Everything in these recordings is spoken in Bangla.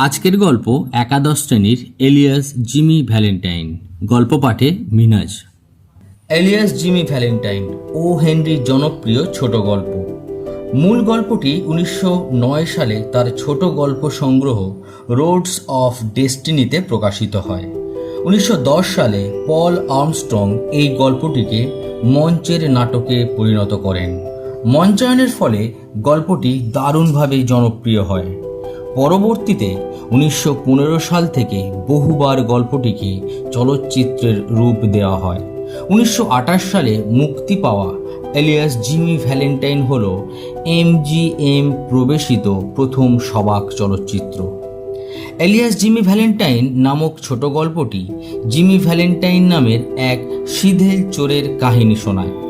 আজকের গল্প একাদশ শ্রেণির এলিয়াস জিমি ভ্যালেন্টাইন। গল্প পাঠে মিনাজ। এলিয়াস জিমি ভ্যালেন্টাইন ও হেনরির জনপ্রিয় ছোট গল্প। মূল গল্পটি উনিশশো নয় সালে তার ছোট গল্প সংগ্রহ রোডস অফ ডেস্টিনিতে প্রকাশিত হয়। উনিশশো দশ সালে পল আর্মস্ট্রং এই গল্পটিকে মঞ্চের নাটকে পরিণত করেন। মঞ্চায়নের ফলে গল্পটি দারুণভাবে জনপ্রিয় হয়। পরবর্তীতে উনিশশো পনেরো সাল থেকে বহুবার গল্পটিকে চলচ্চিত্রের রূপ দেওয়া হয়। উনিশশো আটাশ সালে মুক্তি পাওয়া এলিয়াস জিমি ভ্যালেন্টাইন হল এম জি এম প্রবেশিত প্রথম সবাক চলচ্চিত্র। এলিয়াস জিমি ভ্যালেন্টাইন নামক ছোট গল্পটি জিমি ভ্যালেন্টাইন নামের এক সিধেল চোরের কাহিনী শোনায়।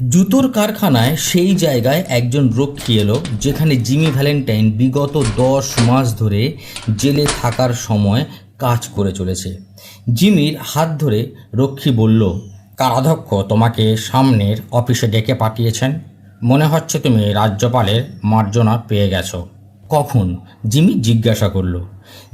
জুতোর কারখানায় সেই জায়গায় একজন রক্ষী এলো, যেখানে জিমি ভ্যালেন্টাইন বিগত দশ মাস ধরে জেলে থাকার সময় কাজ করে চলেছে। জিমির হাত ধরে রক্ষী বলল, কারাধ্যক্ষ, তোমাকে সামনের অফিসে ডেকে পাঠিয়েছেন। মনে হচ্ছে তুমি রাজ্যপালের মার্জনা পেয়ে গেছো। কখন? জিমি জিজ্ঞাসা করল।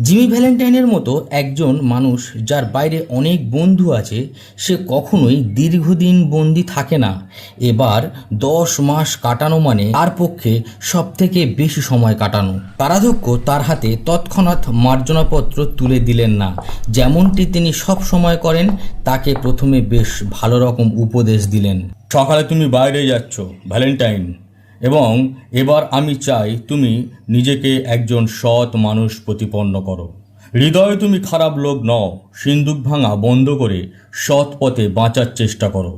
জিমি ভ্যালেন্টাইনের মতো একজন মানুষ যার বাইরে অনেক বন্ধু আছে, সে কখনোই দীর্ঘদিন বন্দি থাকে না। এবার দশ মাস কাটানো মানে তার পক্ষে সব থেকে বেশি সময় কাটানো। কারাধ্যক্ষ তার হাতে তৎক্ষণাৎ মার্জনাপত্র তুলে দিলেন না। যেমনটি তিনি সব সময় করেন, তাকে প্রথমে বেশ ভালো রকম উপদেশ দিলেন। সকালে তুমি বাইরে যাচ্ছ, ভ্যালেন্টাইন। এবং এবার আমি চাই তুমি নিজেকে একজন সৎ মানুষ প্রতিপন্ন করো হৃদয়ে তুমি খারাপ লোক নও সিন্দুক ভাঙা বন্ধ করে সৎ পথে বাঁচার চেষ্টা করো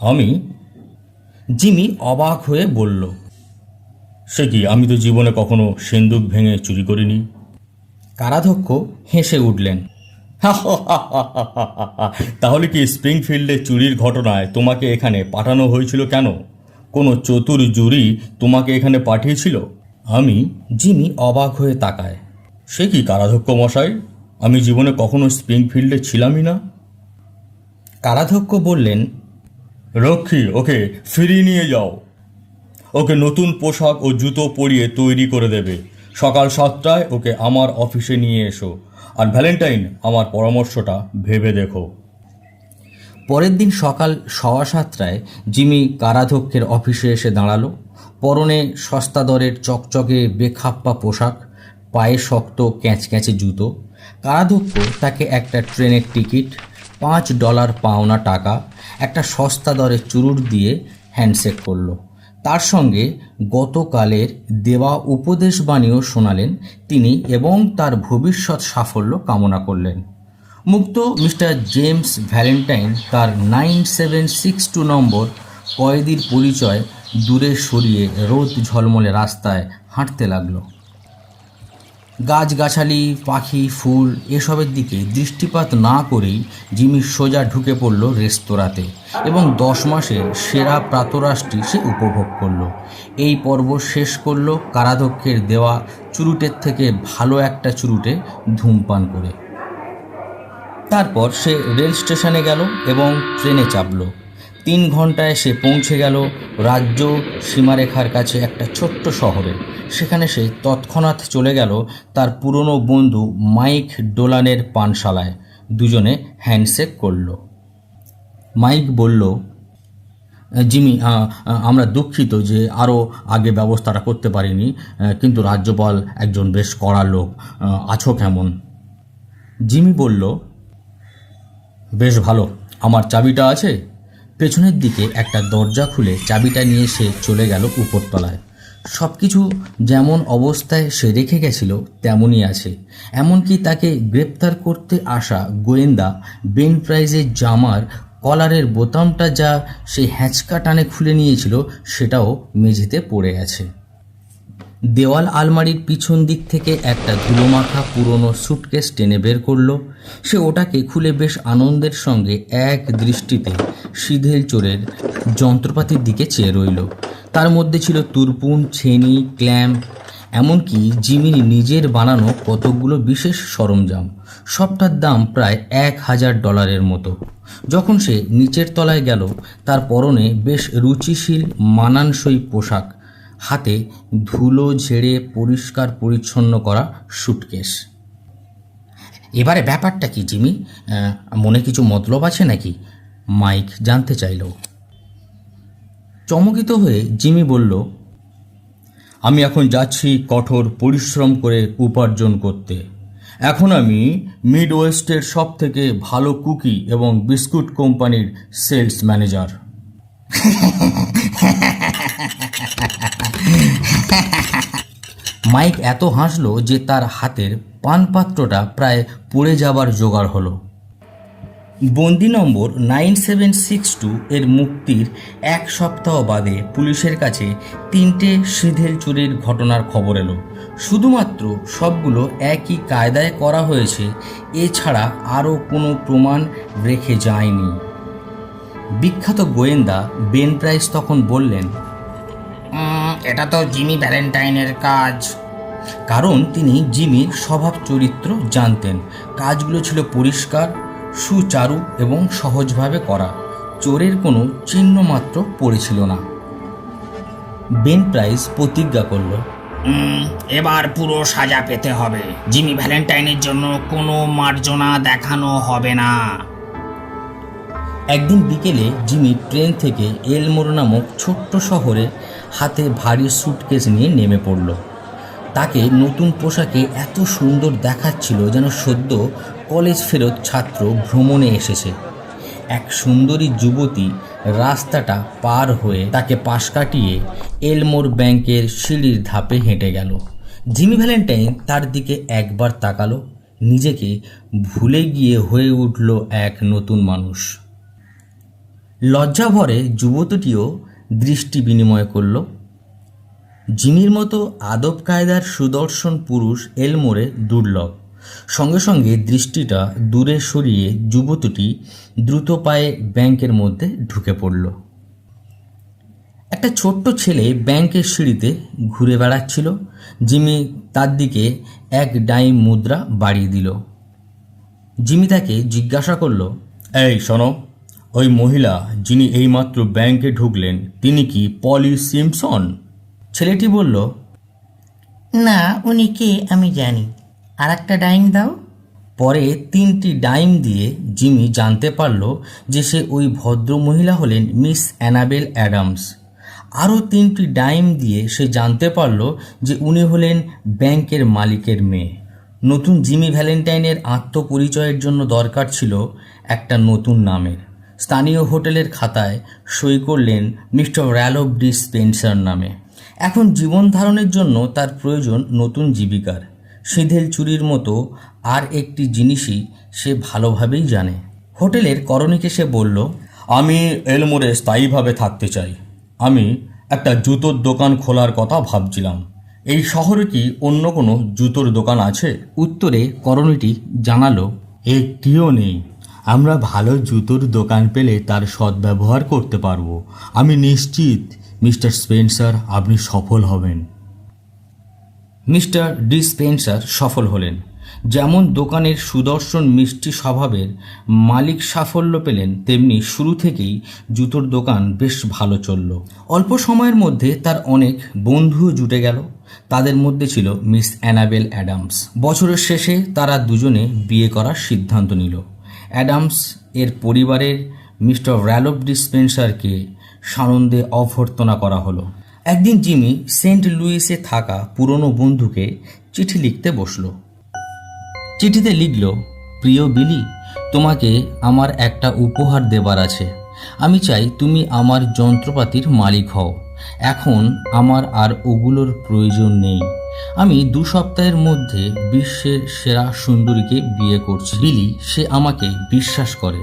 আমি জিমি অবাক হয়ে বলল সে কি আমি তো জীবনে কখনো সিন্দুক ভেঙে চুরি করিনি কারাধ্যক্ষ হেসে উঠলেন তাহলে কি স্প্রিংফিল্ডে চুরির ঘটনায় তোমাকে এখানে পাঠানো হয়েছিল কেন কোনো চতুর জুরি তোমাকে এখানে পাঠিয়েছিল? আমি জিমি অবাক হয়ে তাকায়। সে কি কারাধ্যক্ষ মশাই? আমি জীবনে কখনো স্প্রিংফিল্ডে ছিলামই না। কারাধ্যক্ষ বললেন, রক্ষী, ওকে ফিরিয়ে নিয়ে যাও। ওকে নতুন পোশাক ও জুতো পরিয়ে তৈরি করে দেবে। সকাল সাতটায় ওকে আমার অফিসে নিয়ে এসো। আর ভ্যালেন্টাইন, আমার পরামর্শটা ভেবে দেখো। পরের দিন সকাল সওয়া সাতটায় জিমি কারাধ্যক্ষের অফিসে এসে দাঁড়াল। পরনে সস্তা দরের চকচকে বেখাপ্পা পোশাক, পায়ে শক্ত ক্যাঁচ ক্যাঁচক্যাঁচে জুতো। কারাধ্যক্ষ তাকে একটা ট্রেনের টিকিট, পাঁচ ডলার পাওনা টাকা, একটা সস্তা দরের চুরুট দিয়ে হ্যান্ডশেক করল। তার সঙ্গে গতকালের দেওয়া উপদেশ বাণীও শোনালেন তিনি এবং তার ভবিষ্যৎ সাফল্য কামনা করলেন। মুক্ত মিস্টার জেমস ভ্যালেন্টাইন তার নাইন সেভেন সিক্স টু নম্বর কয়েদির পরিচয় দূরে সরিয়ে রোদ ঝলমলে রাস্তায় হাঁটতে লাগল। গাছগাছালি, পাখি, ফুল এসবের দিকে দৃষ্টিপাত না করেই জিমি সোজা ঢুকে পড়ল রেস্তোরাঁতে এবং দশ মাসের সেরা প্রাতরাশটি সে উপভোগ করল। এই পর্ব শেষ করল কারাধ্যক্ষের দেওয়া চুরুটের থেকে ভালো একটা চুরুটে ধূমপান করে। তারপর সে রেল স্টেশনে গেল এবং ট্রেনে চাপল। তিন ঘন্টায় সে পৌঁছে গেল রাজ্য সীমারেখার কাছে একটা ছোট্ট শহরে। সেখানে সে তৎক্ষণাৎ চলে গেল তার পুরনো বন্ধু মাইক ডোলানের পানশালায়। দুজনে হ্যান্ডশেক করল। মাইক বলল, জিমি আমরা দুঃখিত যে আরও আগে ব্যবস্থাটা করতে পারিনি কিন্তু রাজ্যপাল একজন বেশ কড়া লোক আছো কেমন? জিমি বলল বেশ ভালো। আমার চাবিটা আছে? পেছনের দিকে একটা দরজা খুলে চাবিটা নিয়ে সে চলে গেল উপরতলায়। সব কিছু যেমন অবস্থায় সে রেখে গেছিল, তেমনই আছে। এমনকি তাকে গ্রেপ্তার করতে আসা গোয়েন্দা বেন প্রাইজের জামার কলারের বোতামটা যা সে হ্যাঁচকা টানে খুলে নিয়েছিল, সেটাও মেঝেতে পড়ে আছে। দেওয়াল আলমারির পিছন দিক থেকে একটা ধুলোমাখা পুরনো সুটকেস টেনে বের করল। সে ওটাকে খুলে বেশ আনন্দের সঙ্গে এক দৃষ্টিতে সিধেল চোরের যন্ত্রপাতির দিকে চেয়ে রইল। তার মধ্যে ছিল তুরপুন, ছেনি ক্ল্যাম্প এমনকি জিমির নিজের বানানো কতকগুলো বিশেষ সরঞ্জাম। সবটার দাম প্রায় এক হাজার ডলারের মতো। যখন সে নিচের তলায় গেল, তার পরনে বেশ রুচিশীল, মানানসই পোশাক। হাতে ধুলো ঝেড়ে পরিষ্কার পরিচ্ছন্ন করা সুটকেস এবারে ব্যাপারটা কি, জিমি? মনে কিছু মতলব আছে নাকি? মাইক জানতে চাইল। চমকিত হয়ে জিমি বলল, আমি এখন যাচ্ছি কঠোর পরিশ্রম করে উপার্জন করতে। এখন আমি মিড ওয়েস্টের সব থেকে ভালো কুকি এবং বিস্কুট কোম্পানির সেলস ম্যানেজার। মাইক এত হাসলো যে তার হাতের পানপাত্রটা প্রায় পড়ে যাবার জোগাড় হলো। বন্দি নম্বর নাইন সেভেন সিক্স টু এর মুক্তির এক সপ্তাহ বাদে পুলিশের কাছে তিনটে সিধেল চুরির ঘটনার খবর এলো। শুধুমাত্র সবগুলো একই কায়দায় করা হয়েছে এছাড়া আরও কোনো প্রমাণ রেখে যায়নি। বিখ্যাত গোয়েন্দা বেন প্রাইস তখন বললেন "উম, এটা তো জিমি ভ্যালেন্টাইনের কাজ। কারণ তিনি জিমির স্বভাব চরিত্র জানতেন। কাজগুলো ছিল পরিষ্কার সুচারু এবং সহজভাবে করা। চোরের কোনো চিহ্ন মাত্র পড়েছিল না। বেন প্রাইস প্রতিজ্ঞা করল এবার পুরো সাজা পেতে হবে। জিমি ভ্যালেন্টাইনের জন্য কোনো মার্জনা দেখানো হবে না। একদিন বিকেলে জিমি ট্রেন থেকে এলমোর নামক ছোট্ট শহরে হাতে ভারী সুটকেস নিয়ে নেমে পড়ল। তাকে নতুন পোশাকে এত সুন্দর দেখাচ্ছিল যেন সদ্য কলেজ ফেরত ছাত্র ভ্রমণে এসেছে। এক সুন্দরী যুবতী রাস্তাটা পার হয়ে তাকে পাশ কাটিয়ে এলমোর ব্যাংকের সিঁড়ির ধাপে হেঁটে গেল। জিমি ভ্যালেন্টাইন তার দিকে একবার তাকালো, নিজেকে ভুলে গিয়ে হয়ে উঠল এক নতুন মানুষ। লজ্জাভরে যুবতীটিও দৃষ্টি বিনিময় করল। জিমির মতো আদব কায়দার সুদর্শন পুরুষ এলমোরে দুর্লভ। সঙ্গে সঙ্গে দৃষ্টিটা দূরে সরিয়ে যুবতীটি দ্রুত পায়ে ব্যাংকের মধ্যে ঢুকে পড়ল। একটা ছোট্ট ছেলে ব্যাংকের সিঁড়িতে ঘুরে বেড়াচ্ছিল। জিমি তার দিকে এক ডাইম মুদ্রা বাড়িয়ে দিল। জিমি তাকে জিজ্ঞাসা করল, এই, শোনো ওই মহিলা যিনি এইমাত্র ব্যাংকে ঢুকলেন তিনি কি পলি সিমসন? ছেলেটি বলল না উনি কে আমি জানি। আর একটা ডাইম দাও। পরে তিনটি ডাইম দিয়ে জিমি জানতে পারল যে সে ওই ভদ্র মহিলা হলেন মিস অ্যানাবেল অ্যাডামস। আরও তিনটি ডাইম দিয়ে সে জানতে পারল যে উনি হলেন ব্যাংকের মালিকের মেয়ে। নতুন জিমি ভ্যালেন্টাইনের আত্মপরিচয়ের জন্য দরকার ছিল একটা নতুন নামের। স্থানীয় হোটেলের খাতায় সই করলেন মিস্টার র্যালভ ডি স্পেন্সার নামে। এখন জীবন ধারণের জন্য তার প্রয়োজন নতুন জীবিকার। সিঁধেল চুরির মতো আর একটি জিনিসই সে ভালোভাবেই জানে। হোটেলের করণীকে সে বলল, আমি এলমোরে স্থায়ীভাবে থাকতে চাই। আমি একটা জুতোর দোকান খোলার কথা ভাবছিলাম। এই শহরে কি অন্য কোনো জুতোর দোকান আছে? উত্তরে করণীটি জানালো, একটিও নেই। আমরা ভালো জুতোর দোকান পেলে তার সদ্ব্যবহার করতে পারব। আমি নিশ্চিত, মিস্টার স্পেন্সার, আপনি সফল হবেন। মিস্টার ডিসপেন্সার সফল হলেন। যেমন দোকানের সুদর্শন মিষ্টি স্বভাবের মালিক সাফল্য পেলেন, তেমনি শুরু থেকেই জুতোর দোকান বেশ ভালো চলল। অল্প সময়ের মধ্যে তার অনেক বন্ধুও জুটে গেল। তাদের মধ্যে ছিল মিস অ্যানাবেল অ্যাডামস। বছরের শেষে তারা দুজনে বিয়ে করার সিদ্ধান্ত নিল। অ্যাডামস এর পরিবারের মিস্টার র্যালভ ডিসপেন্সারকে সানন্দে অভ্যর্থনা করা হলো। একদিন জিমি সেন্ট লুইসে থাকা পুরনো বন্ধুকে চিঠি লিখতে বসল। চিঠিতে লিখল, প্রিয় বিলি, তোমাকে আমার একটা উপহার দেবার আছে। আমি চাই তুমি আমার যন্ত্রপাতির মালিক হও। এখন আমার আর ওগুলোর প্রয়োজন নেই। আমি দু সপ্তাহের মধ্যে বিশ্বের সেরা সুন্দরীকে বিয়ে করছি। বিলি, সে আমাকে বিশ্বাস করে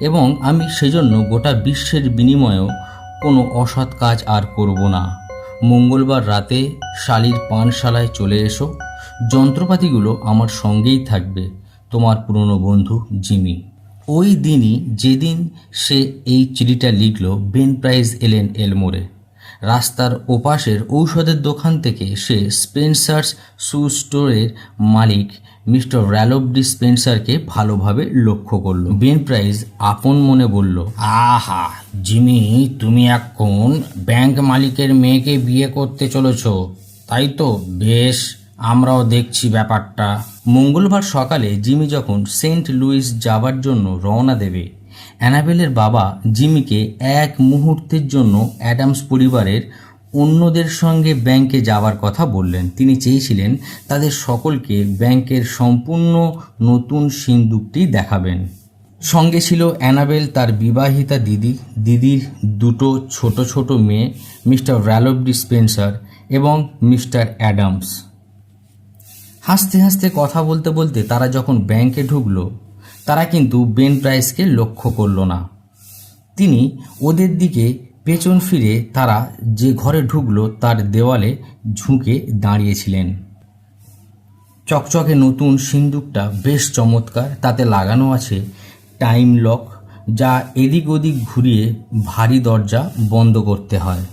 এবং আমি সেজন্য গোটা বিশ্বের বিনিময়েও কোনো অসৎ কাজ আর করব না। মঙ্গলবার রাতে শালির পানশালায় চলে এসো। যন্ত্রপাতিগুলো আমার সঙ্গেই থাকবে, তোমার পুরনো বন্ধু জিমি। ওই দিনই যেদিন সে এই চিঠিটা লিখল, বেন প্রাইজ এলেন এলমোরে। রাস্তার ওপাশের ঔষধের দোকান থেকে সে স্পেন্সার্স শু স্টোরের মালিক মিস্টার র্যালভ ডি স্পেন্সারকে ভালোভাবে লক্ষ্য করল। বেন প্রাইজ আপন মনে বলল, আহা, জিমি, তুমি এখন ব্যাংক মালিকের মেয়েকে বিয়ে করতে চলেছ। তাই তো, বেশ, আমরাও দেখছি ব্যাপারটা। মঙ্গলবার সকালে জিমি যখন সেন্ট লুইস যাবার জন্য রওনা দেবে অ্যানাবেলের বাবা জিমিকে এক মুহূর্তের জন্য অ্যাডামস পরিবারের অন্যদের সঙ্গে ব্যাংকে যাওয়ার কথা বললেন। তিনি চেয়েছিলেন তাদের সকলকে ব্যাংকের সম্পূর্ণ নতুন সিন্দুকটি দেখাবেন। সঙ্গে ছিল অ্যানাবেল তার বিবাহিতা দিদি। দিদির দুটো ছোট ছোট মেয়ে, মিস্টার র্যালভ ডিসপেন্সার এবং মিস্টার অ্যাডামস। হাসতে হাসতে কথা বলতে বলতে তারা যখন ব্যাংকে ঢুকলো তারা কিন্তু বেন প্রাইসকে লক্ষ্য করল না। তিনি ওদের দিকে পেছন ফিরে তারা যে ঘরে ঢুকলো তার দেওয়ালে ঝুঁকে দাঁড়িয়েছিলেন। চকচকে নতুন সিন্দুকটা বেশ চমৎকার, তাতে লাগানো আছে টাইম লক, যা এদিক ওদিক ঘুরিয়ে ভারী দরজা বন্ধ করতে হয়।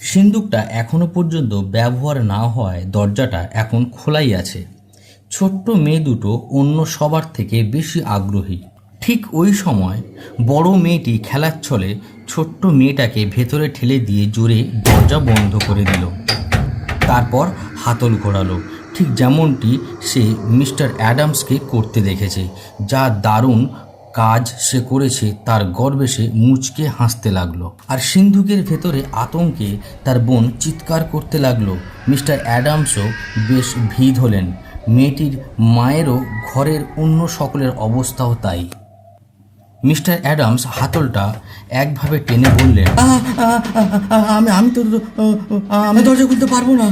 সিন্দুকটা এখনও পর্যন্ত ব্যবহার না হওয়ায় দরজাটা এখন খোলাই আছে। ছোট্ট মেয়ে দুটো অন্য সবার থেকে বেশি আগ্রহী। ঠিক ওই সময় বড় মেয়েটি খেলার ছলে ছোট্ট মেয়েটাকে ভেতরে ঠেলে দিয়ে জোরে দরজা বন্ধ করে দিল। তারপর হাতল ঘোরালো। ঠিক যেমনটি সে মিস্টার অ্যাডামসকে করতে দেখেছে, যা দারুণ কাজ সে করেছে, তার গর্বে সে মুচকে হাসতে লাগল। আর সিন্ধুকের ভেতরে আতঙ্কে তার বোন চিৎকার করতে লাগল। মিস্টার অ্যাডামসও বেশ ভিদ হলেন। মেয়েটির মায়েরও ঘরের অন্য সকলের অবস্থাও তাই। মিস্টার অ্যাডামস হাতলটা একভাবে টেনে বললেন আমি আমি তো আমি দরজা খুলতে পারব না।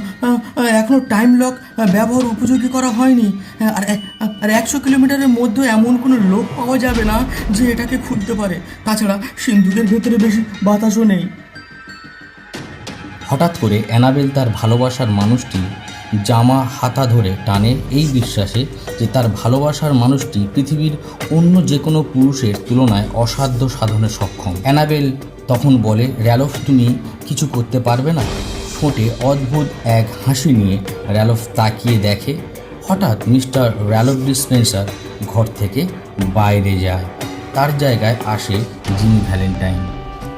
এখনও টাইম লক ব্যবহার উপযোগী করা হয়নি। আর আর একশো কিলোমিটারের মধ্যে এমন কোনো লোক পাওয়া যাবে না যে এটাকে খুলতে পারে। তাছাড়া সিন্ধুকের ভেতরে বেশি বাতাসও নেই। হঠাৎ করে অ্যানাবেল তার ভালোবাসার মানুষটি জামা হাতা ধরে টানে এই বিশ্বাসে যে তার ভালোবাসার মানুষটি পৃথিবীর অন্য যে কোনো পুরুষের তুলনায় অসাধ্য সাধনে সক্ষম। অ্যানাবেল তখন বলে, র্যালফ, তুমি কিছু করতে পারবে না? ঠোঁটে অদ্ভুত এক হাসি নিয়ে র্যালফ তাকিয়ে দেখে, হঠাৎ মিস্টার র্যালফ ডিসপেন্সার ঘর থেকে বাইরে যায়। তার জায়গায় আসে জিমি ভ্যালেন্টাইন।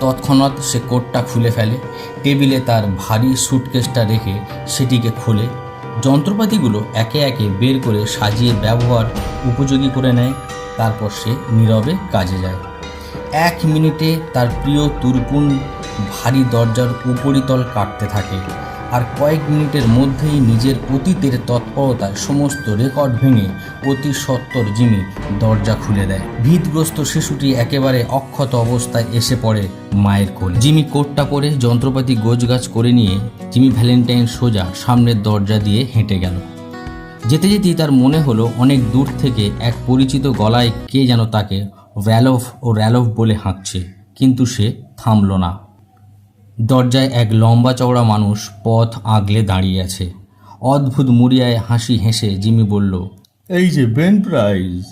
তৎক্ষণাৎ সে কোটটা খুলে ফেলে। টেবিলে তার ভারী সুটকেসটা রেখে সেটিকে খোলে। যন্ত্রপাতিগুলো একে একে বের করে সাজিয়ে ব্যবহার উপযোগী করে নেয়, তারপর সে নীরবে কাজে যায়। এক মিনিটে তার প্রিয় তুরপুন ভারী দরজার উপরিতল কাটতে থাকে। আর কয়েক মিনিটের মধ্যেই নিজের অতীতের তৎপরতায় সমস্ত রেকর্ড ভেঙে অতি সত্বর জিমি দরজা খুলে দেয়। ভীতগ্রস্ত শিশুটি একেবারে অক্ষত অবস্থায় এসে পড়ে মায়ের কোলে। জিমি কোটটা পরে যন্ত্রপাতি গোছগাছ করে নিয়ে জিমি ভ্যালেন্টাইন সোজা সামনের দরজা দিয়ে হেঁটে গেল। যেতে যেতেই তার মনে হলো অনেক দূর থেকে এক পরিচিত গলায় কে যেন তাকে র্যালফ ও র্যালফ বলে হাঁকছে। কিন্তু সে থামল না। দরজায় এক লম্বা চওড়া মানুষ পথ আগলে দাঁড়িয়ে আছে। অদ্ভুত মুড়িয়ায় হাসি হেসে জিমি বলল, এই যে বেন প্রাইজ,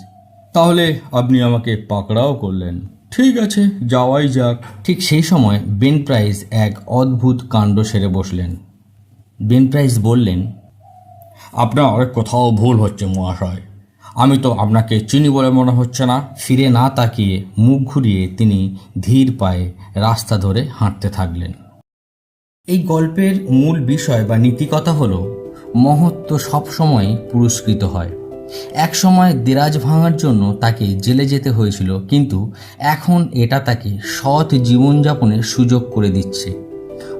তাহলে আপনি আমাকে পাকড়াও করলেন। ঠিক আছে, যাওয়াই যাক। ঠিক সেই সময় বেন প্রাইজ এক অদ্ভুত কাণ্ড সেরে বসলেন। বেন প্রাইজ বললেন, আপনার কোথাও ভুল হচ্ছে মহাশয়। আমি তো আপনাকে চিনি বলে মনে হচ্ছে না। ফিরে না তাকিয়ে মুখ ঘুরিয়ে তিনি ধীর পায়ে রাস্তা ধরে হাঁটতে থাকলেন। এই গল্পের মূল বিষয় বা নীতিকথা হলো, মহত্ব সবসময় পুরস্কৃত হয়। এক সময় দেরাজ ভাঙার জন্য তাকে জেলে যেতে হয়েছিল, কিন্তু এখন এটা তাকে সৎ জীবনযাপনের সুযোগ করে দিচ্ছে।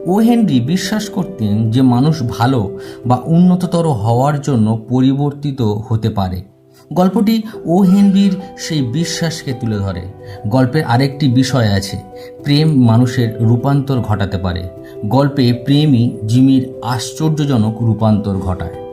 ও হেনরি বিশ্বাস করতেন যে মানুষ ভালো বা উন্নততর হওয়ার জন্য পরিবর্তিত হতে পারে। গল্পটি ও হেনরির সেই বিশ্বাসকে তুলে ধরে। গল্পের আরেকটি বিষয় আছে, প্রেম মানুষের রূপান্তর ঘটাতে পারে। গল্পে প্রেমই জিমির আশ্চর্যজনক রূপান্তর ঘটায়।